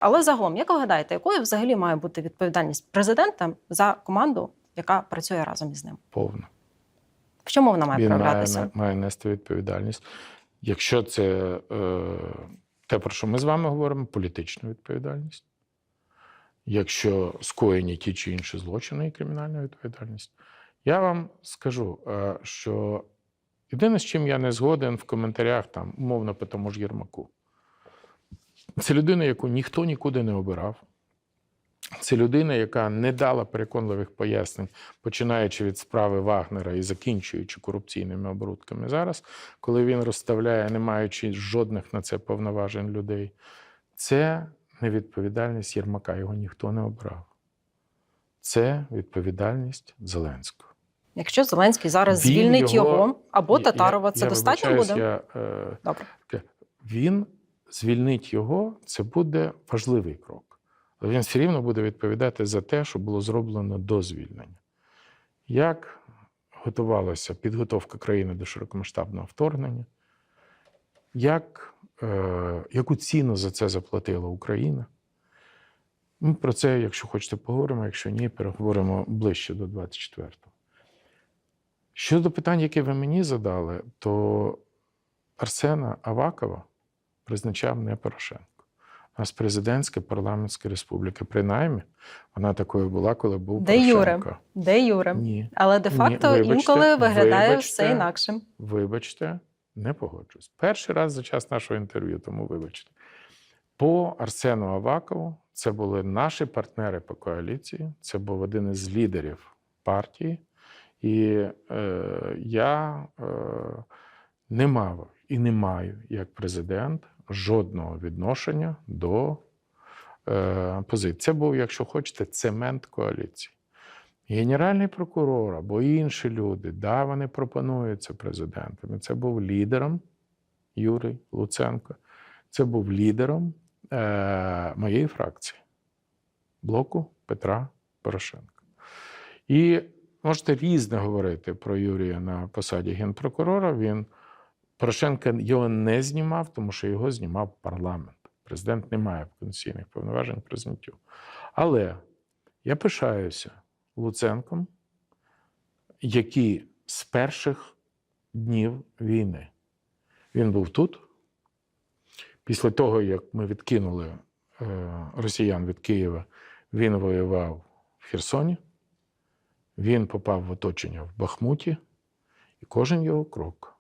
Але загалом, як ви гадаєте, якою взагалі має бути відповідальність президента за команду, яка працює разом із ним? Повна. В чому вона має Він проявлятися? не- має нести відповідальність. Якщо це е, те, про що ми з вами говоримо, політична відповідальність. Якщо скоєні ті чи інші злочини і кримінальна відповідальність. Я вам скажу, е, що єдине, з чим я не згоден в коментарях, там, умовно, по тому ж Єрмаку, це людина, яку ніхто нікуди не обирав. Це людина, яка не дала переконливих пояснень, починаючи від справи Вагнера і закінчуючи корупційними оборудками зараз, коли він розставляє, не маючи жодних на це повноважень людей, це невідповідальність Єрмака. Його ніхто не обрав. Це відповідальність Зеленського. Якщо Зеленський зараз Він звільнить його- його, або Татарова, я- це я достатньо буде? Я, е, Добре. він звільнить його, це буде важливий крок. Але він все рівно буде відповідати за те, що було зроблено до звільнення. Як готувалася підготовка країни до широкомасштабного вторгнення? Як, е, яку ціну за це заплатила Україна? Ми про це, якщо хочете, поговоримо, якщо ні, переговоримо ближче до 24-го. Щодо питань, які ви мені задали, то Арсена Авакова призначав не Порошенко. У нас президентська парламентська республіка. Принаймні, вона такою була, коли був Де Юре? Де Юре? Ні. Але де-факто Ні, вибачте, інколи виглядає вибачте. все інакшим. Вибачте, не погоджуюсь. Перший раз за час нашого інтерв'ю, тому вибачте. По Арсену Авакову це були наші партнери по коаліції, це був один із лідерів партії. І е, я е, не мав і не маю як президент жодного відношення до е, позиції. Це був, якщо хочете, цемент коаліції. Генеральний прокурор або інші люди, да, вони пропонуються президентами. Це був лідером Юрій Луценко, це був лідером е, моєї фракції, блоку Петра Порошенка. І можете різне говорити про Юрія на посаді генпрокурора. Він Порошенка його не знімав, тому що його знімав парламент. Президент не має конституційних повноважень зняттю. Але я пишаюся Луценком, який з перших днів війни він був тут. Після того, як ми відкинули е, росіян від Києва, він воював в Херсоні, він попав в оточення в Бахмуті, і кожен його крок,